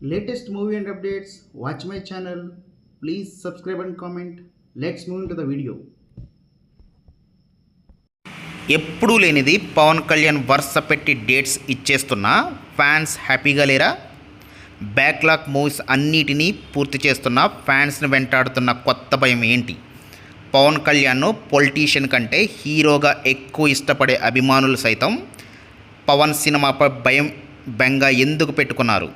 latest movie and updates, watch my channel. Please subscribe and comment. Let's move into the video. ఎప్పుడూ లేనిది పవన్ కళ్యాణ్ వరుస పెట్టి dates ఇచ్చేస్తున్న fans హ్యాపీగా లేరా బ్యాక్లాగ్ మూవీస్ అన్నిటినీ పూర్తి చేస్తున్న ఫ్యాన్స్ని వెంటాడుతున్న కొత్త భయం ఏంటి పవన్ కళ్యాణ్ను పొలిటీషియన్ కంటే హీరోగా ఎక్కువ ఇష్టపడే అభిమానులు సైతం పవన్ సినిమాపై భయం బెంగ ఎందుకు పెట్టుకున్నారు?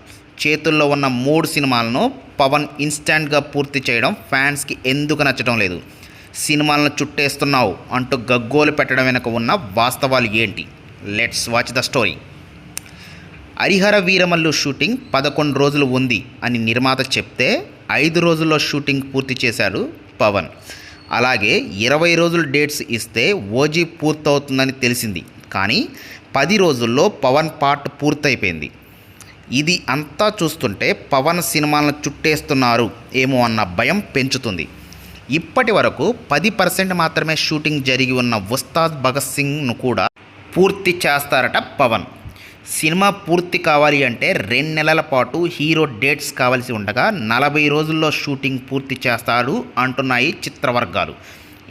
చేతుల్లో ఉన్న మూడు సినిమాలను పవన్ ఇన్స్టాంట్గా పూర్తి చేయడం ఫ్యాన్స్కి ఎందుకు నచ్చడం లేదు? సినిమాలను చుట్టేస్తున్నావు అంటూ గగ్గోలు పెట్టడం వెనుక ఉన్న వాస్తవాలు ఏంటి? Let's watch the story. Harihara Veeramallu shooting పదకొండు రోజులు ఉంది అని నిర్మాత చెప్తే ఐదు రోజుల్లో షూటింగ్ పూర్తి చేశాడు పవన్. అలాగే ఇరవై రోజులు డేట్స్ ఇస్తే ఓజీ పూర్తవుతుందని తెలిసింది. కానీ పది రోజుల్లో పవన్ పార్ట్ పూర్తయిపోయింది. ఇది అంతా చూస్తుంటే పవన్ సినిమాలను చుట్టేస్తున్నారు ఏమో అన్న భయం పెంచుతుంది. ఇప్పటి వరకు పది పర్సెంట్ మాత్రమే షూటింగ్ జరిగి ఉన్న ఉస్తాద్ భగత్ సింగ్ను కూడా పూర్తి చేస్తారట పవన్. సినిమా పూర్తి కావాలి అంటే రెండు నెలల పాటు హీరో డేట్స్ కావాల్సి ఉండగా నలభై రోజుల్లో షూటింగ్ పూర్తి చేస్తాడు అంటున్నాయి చిత్రవర్గాలు.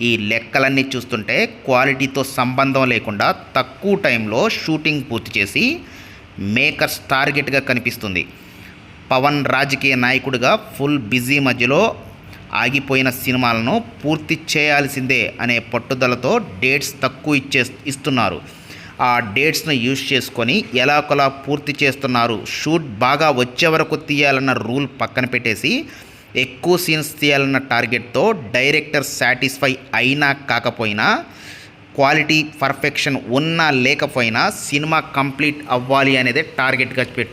ఈ లెక్కలన్నీ చూస్తుంటే క్వాలిటీతో సంబంధం లేకుండా తక్కువ టైంలో షూటింగ్ పూర్తి చేసి మేకర్స్ టార్గెట్గా కనిపిస్తుంది. పవన్ రాజకీయ నాయకుడిగా ఫుల్ బిజీ మధ్యలో ఆగిపోయిన సినిమాలను పూర్తి చేయాల్సిందే అనే పట్టుదలతో డేట్స్ తక్కువ ఇచ్చే ఇస్తున్నారు. ఆ డేట్స్ను యూజ్ చేసుకొని ఎలాగోలా పూర్తి చేస్తున్నారు. షూట్ బాగా వచ్చే వరకు తీయాలన్న రూల్ పక్కన పెట్టేసి ఎక్కువ సీన్స్ తీయాలన్న టార్గెట్తో డైరెక్టర్ సాటిస్ఫై అయినా కాకపోయినా క్వాలిటీ పర్ఫెక్షన్ ఉన్నా లేకపోయినా సినిమా కంప్లీట్ అవ్వాలి అనేది టార్గెట్గా పెట్టు